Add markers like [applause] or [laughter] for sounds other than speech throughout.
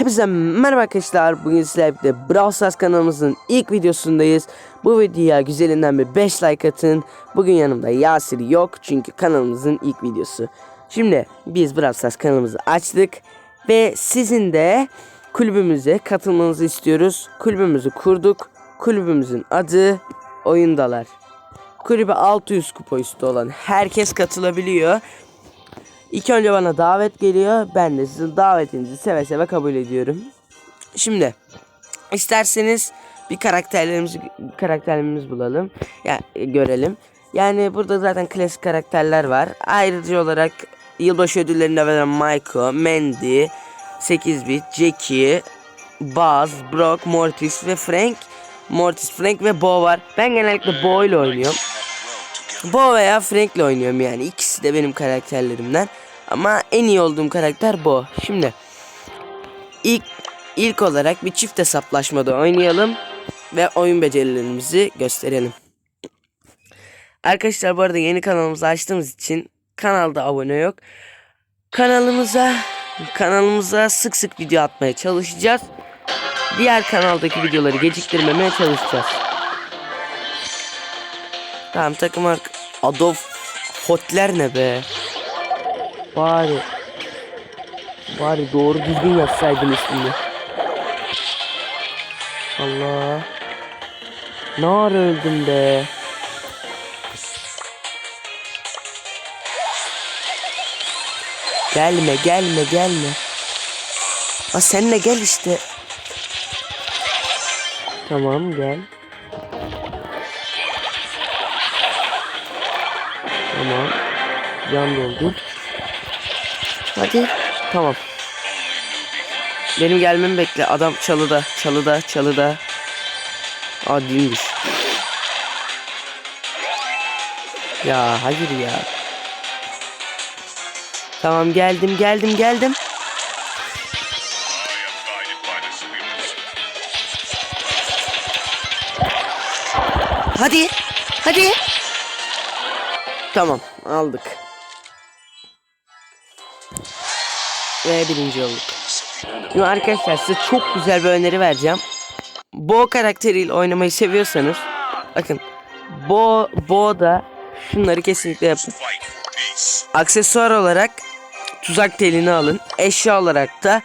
Hepinize merhaba arkadaşlar. Bugün sizlerle birlikte Brawl Stars kanalımızın ilk videosundayız. Bu videoya güzelinden bir 5 like atın. Bugün yanımda Yasir yok çünkü kanalımızın ilk videosu. Şimdi biz Brawl Stars kanalımızı açtık ve sizin de kulübümüze katılmanızı istiyoruz. Kulübümüzü kurduk. Kulübümüzün adı Oyundalar. Kulübe 600 kupa üstü olan herkes katılabiliyor. İlk önce bana davet geliyor. Ben de sizin davetinizi seve seve kabul ediyorum. Şimdi isterseniz bir karakterlerimizi karakterlerimizi bulalım. Ya e, görelim. Yani burada zaten klasik karakterler var. Ayrıca olarak yılbaşı ödüllerinde veren Maiko, Mandy, 8 bit, Jackie, Buzz, Brock, Mortis ve Frank. Mortis, Frank ve Bo var. Ben genellikle Bo ile oynuyorum. Bo veya Frank'le oynuyorum yani. İkisi de benim karakterlerimden. Ama en iyi olduğum karakter Bo. Şimdi ilk ilk olarak bir çift hesaplaşmada oynayalım ve oyun becerilerimizi gösterelim. Arkadaşlar bu arada yeni kanalımızı açtığımız için kanalda abone yok. Kanalımıza kanalımıza sık sık video atmaya çalışacağız. Diğer kanaldaki videoları geciktirmemeye çalışacağız. Tamam takım Adolf Hotler ne be? Bari Bari doğru düzgün yazsaydın ismini. Allah. Ne ara öldüm be? Gelme gelme gelme. Ha senle gel işte. Tamam gel. Tamam. Yan doldur. Hadi. Tamam. Benim gelmemi bekle. Adam çalıda. Çalıda. Çalıda. Aa değilmiş. Ya hayır ya. Tamam geldim geldim geldim. Hadi. Hadi. Tamam aldık. Ve birinci olduk. Şimdi arkadaşlar size çok güzel bir öneri vereceğim. Bo karakteriyle oynamayı seviyorsanız bakın Bo Bo'da şunları kesinlikle yapın. Aksesuar olarak tuzak telini alın. Eşya olarak da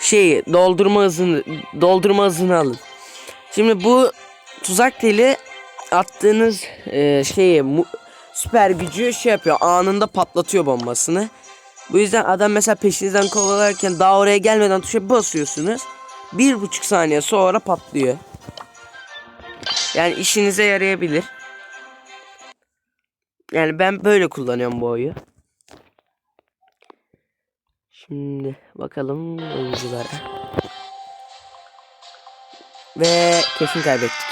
şeyi doldurma hızını doldurma hızını alın. Şimdi bu tuzak teli attığınız e, şeyi mu- süper gücü şey yapıyor anında patlatıyor bombasını. Bu yüzden adam mesela peşinizden kovalarken daha oraya gelmeden tuşa basıyorsunuz. Bir buçuk saniye sonra patlıyor. Yani işinize yarayabilir. Yani ben böyle kullanıyorum bu oyu. Şimdi bakalım oyunculara. Ve kesin kaybettik.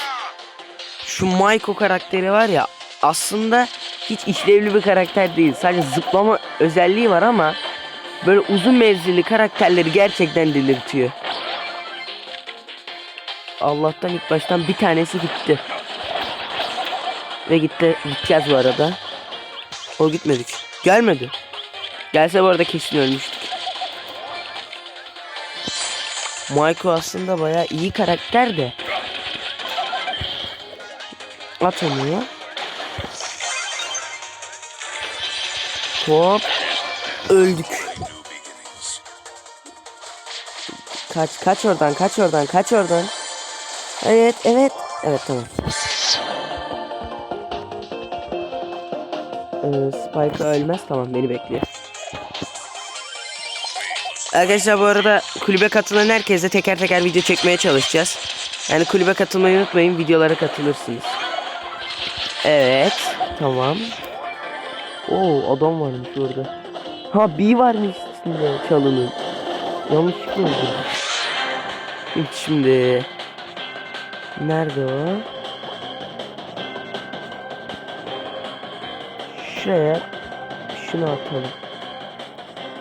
Şu Maiko karakteri var ya aslında hiç işlevli bir karakter değil. Sadece zıplama özelliği var ama böyle uzun mevzili karakterleri gerçekten delirtiyor. Allah'tan ilk baştan bir tanesi gitti. Ve gitti. Gideceğiz bu arada. O gitmedik. Gelmedi. Gelse bu arada kesin ölmüştük. Maiko aslında bayağı iyi karakter de. At Hop. Öldük. Kaç kaç oradan kaç oradan kaç oradan. Evet evet. Evet tamam. Ee, Spike ölmez tamam beni bekliyor. Arkadaşlar bu arada kulübe katılan herkese teker teker video çekmeye çalışacağız. Yani kulübe katılmayı unutmayın videolara katılırsınız. Evet tamam. Oo adam varmış orada. Ha B varmış üstünde çalının. Yanlışlıkla öldürdüm. İlk şimdi. Nerede o? Şuraya şunu atalım.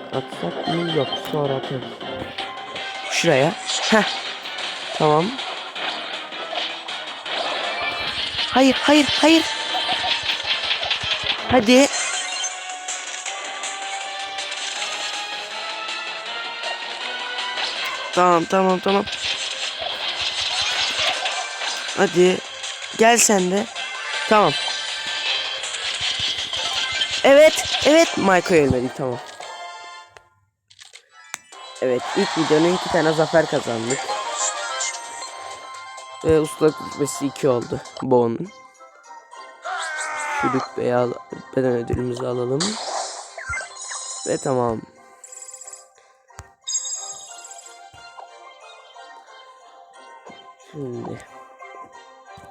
Atsak mı? Yok sonra atarız. Şuraya. Heh. Tamam. Hayır hayır hayır. Hadi. Tamam tamam tamam. Hadi. Gel sen de. Tamam. Evet. Evet. Michael ölmedi. Tamam. Evet. ilk videonun iki tane zafer kazandık. Ve ustalık rütbesi 2 oldu. Bon. Şu rütbeyi al beden ödülümüzü alalım. Ve tamam. Şimdi.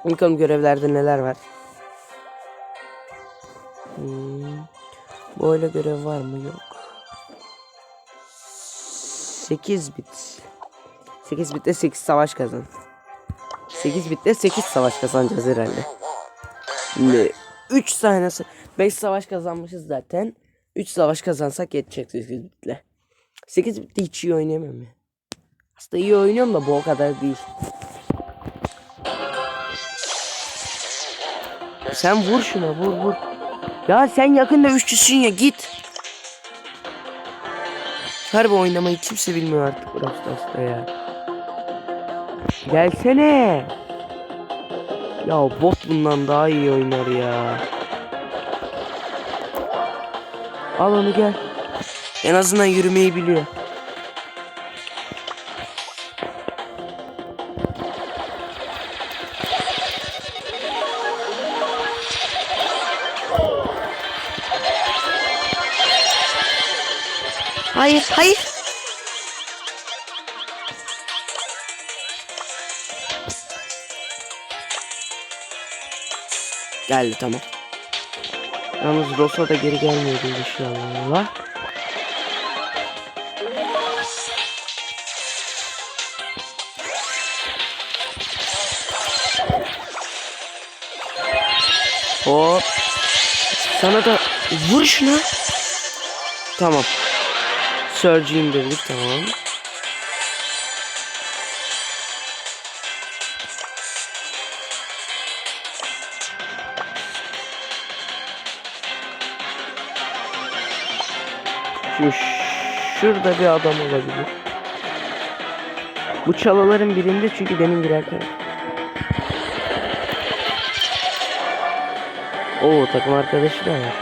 Bakalım görevlerde neler var. Hmm. Böyle görev var mı? Yok. 8 bit. 8 bitte 8 savaş kazan. 8 bitte 8 savaş kazanacağız herhalde. Şimdi 3 tanesi 5 savaş kazanmışız zaten. 3 savaş kazansak yetecek 8 bitle. 8 bitte hiç iyi oynayamam ya. Aslında iyi oynuyorum da bu o kadar değil. Sen vur şuna vur vur. Ya sen yakında üçlüsün ya git. Harbi oynamayı kimse bilmiyor artık Brawl ya. Gelsene. Ya bot bundan daha iyi oynar ya. Al onu gel. En azından yürümeyi biliyor. Hayır, hayır. Geldi tamam. Yalnız Rosa da geri gelmiyordu inşallah. Hop. Sana da vur şuna. Tamam. Surge indirdik tamam. Şu şurada bir adam olabilir. Bu çalıların birinde çünkü demin girerken. Oo takım arkadaşı da var.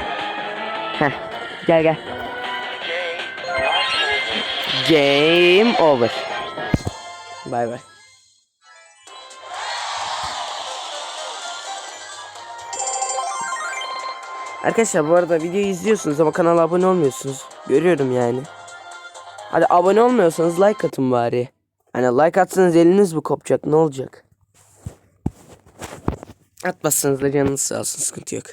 Heh gel gel. Game over. Bay bay. Arkadaşlar bu arada videoyu izliyorsunuz ama kanala abone olmuyorsunuz. Görüyorum yani. Hadi abone olmuyorsanız like atın bari. Hani like atsanız eliniz mi kopacak ne olacak? Atmazsanız da canınız sağ olsun sıkıntı yok.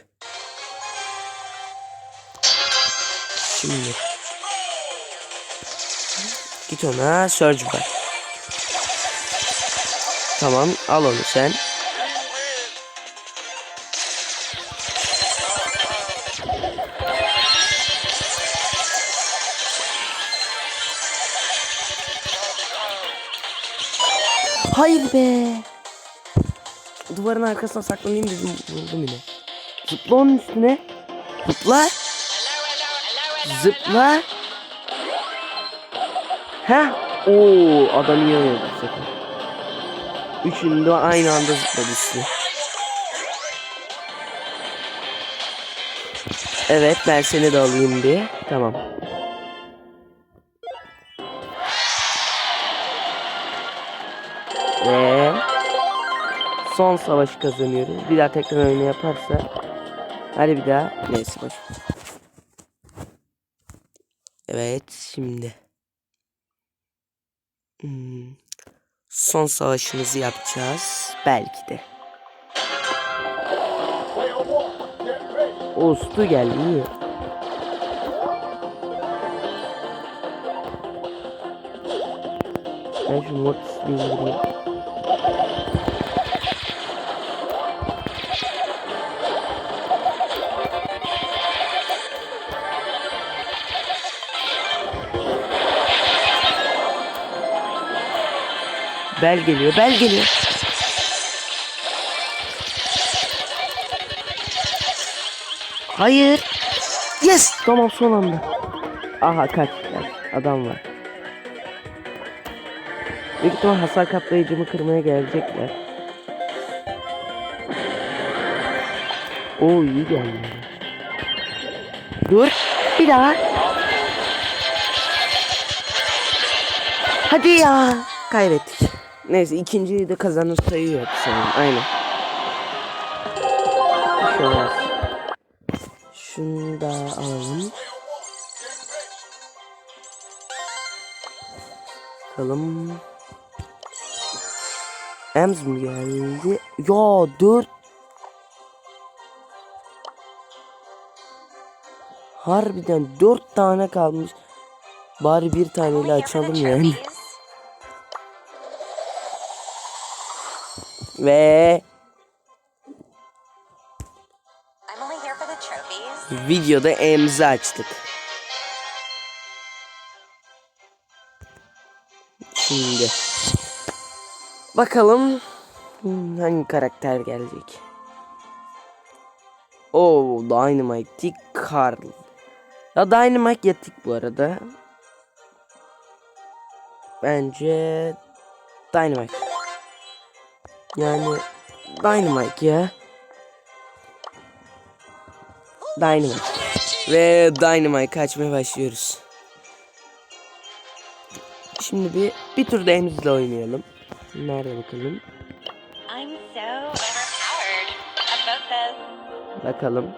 Şimdi. Git ona surge var. Tamam al onu sen. Hayır be. Duvarın arkasına saklanayım dedim buldum yine. Zıpla onun üstüne. Zıpla. Zıpla. Ha? Oo adam iyi oynadı bu sefer. Üçünü de aynı anda zıpladı. Evet ben seni de alayım bir. Tamam. Ve son savaşı kazanıyoruz. Bir daha tekrar oyunu yaparsa hadi bir daha neyse boş. Evet şimdi Hmm, son savaşımızı yapacağız belki de. O Stu geldi. Ben şu Mortis'le indireyim. Bel geliyor, bel geliyor. Hayır. Yes. Tamam son anda. Aha kaç. Adam var. Büyük ihtimal hasar kaplayıcımı kırmaya gelecekler. Oo iyi geldi. Dur. Bir daha. Hadi ya. Kaybettik. Neyse ikinciyi de kazanır sayıyor sanırım. Aynen. Olmaz. Şunu da alalım. Bakalım. Ems mi geldi? Ya dört. Harbiden dört tane kalmış. Bari bir taneyle açalım yani. Ve videoda Ems'i açtık. Şimdi bakalım hangi karakter gelecek. Oo Dynamite Tick Carl. Ya Dynamite ya Tick bu arada. Bence Dynamite. Yani Dynamite ya. Dynamite. Ve Dynamite kaçmaya başlıyoruz. Şimdi bir bir tur da Emz'le oynayalım. Nerede bakalım? Bakalım.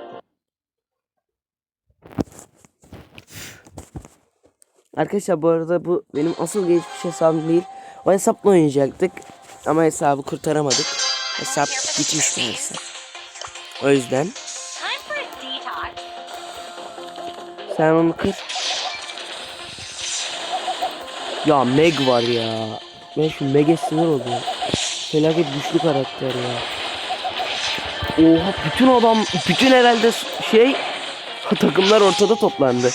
Arkadaşlar bu arada bu benim asıl geçmiş hesabım değil. O hesapla oynayacaktık. Ama hesabı kurtaramadık. Hesap gitmiş maalesef. O yüzden sen onu kır. Ya Meg var ya. Ben şu Meg'e sinir oldum. Felaket güçlü karakter ya. Oha bütün adam, bütün herhalde şey [laughs] takımlar ortada toplandı.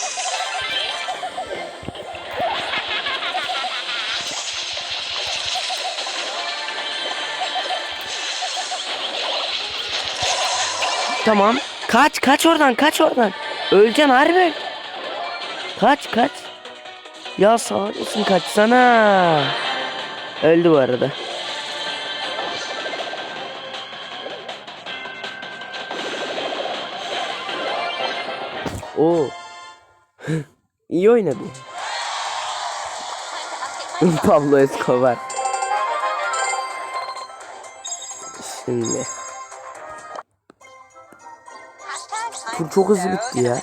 Tamam. Kaç kaç oradan kaç oradan. Öleceksin harbi. Kaç kaç. Ya sağ olasın kaçsana. Öldü bu arada. Oo. [laughs] İyi oynadı. [laughs] Pablo Escobar. Şimdi. I'm çok hızlı bitti ya.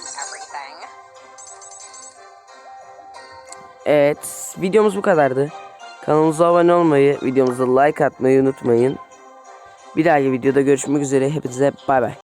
Evet, videomuz bu kadardı. Kanalımıza abone olmayı, videomuza like atmayı unutmayın. Bir dahaki videoda görüşmek üzere. Hepinize bay bay.